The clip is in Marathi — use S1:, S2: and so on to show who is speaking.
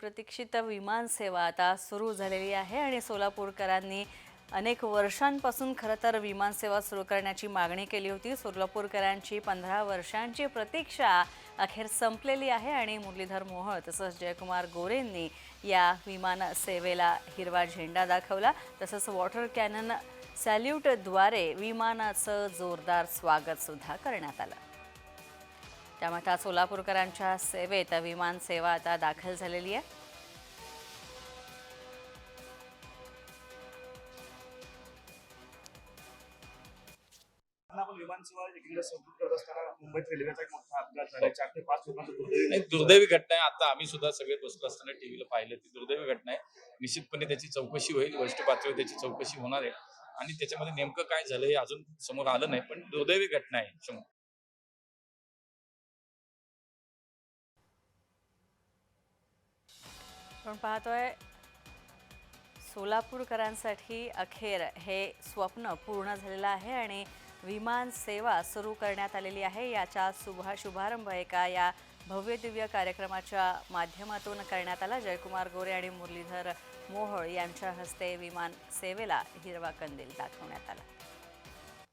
S1: बहुप्रतीक्षित विमानसेवा आता सुरू झालेली आहे आणि सोलापूरकरांनी अनेक वर्षांपासून खरं तर विमानसेवा सुरू करण्याची मागणी केली होती. सोलापूरकरांची पंधरा वर्षांची प्रतीक्षा अखेर संपलेली आहे आणि मुरलीधर मोहोळ तसंच जयकुमार गोरेंनी या विमान सेवेला हिरवा झेंडा दाखवला. तसंच वॉटर कॅनन सॅल्यूटद्वारे विमानाचं जोरदार स्वागतसुद्धा करण्यात आलं. त्यामुळे आता सोलापूरकरांच्या सेवेत विमान सेवा आता दाखल झालेली आहे.
S2: चार ते दुर्दैवी
S3: दुर्दैवी घटना आहे. आता आम्ही सुद्धा सगळे बसलो असताना टीव्हीला पाहिलं. ती दुर्दैवी घटना आहे. निश्चितपणे त्याची चौकशी होईल. वरिष्ठ पातळीवर त्याची चौकशी होणार आहे. आणि त्याच्यामध्ये नेमकं काय झालं हे अजून समोर आलं नाही पण दुर्दैवी घटना आहे. शंभर
S1: आपण पाहतोय सोलापूरकरांसाठी अखेर हे स्वप्न पूर्ण झालेलं आहे आणि विमान सेवा सुरू करण्यात आलेली आहे. याचा शुभा शुभारंभ एका या भव्य दिव्य कार्यक्रमाच्या माध्यमातून करण्यात आला. जयकुमार गोरे आणि मुरलीधर मोहोळ यांच्या हस्ते विमान सेवेला हिरवा कंदील दाखवण्यात आला.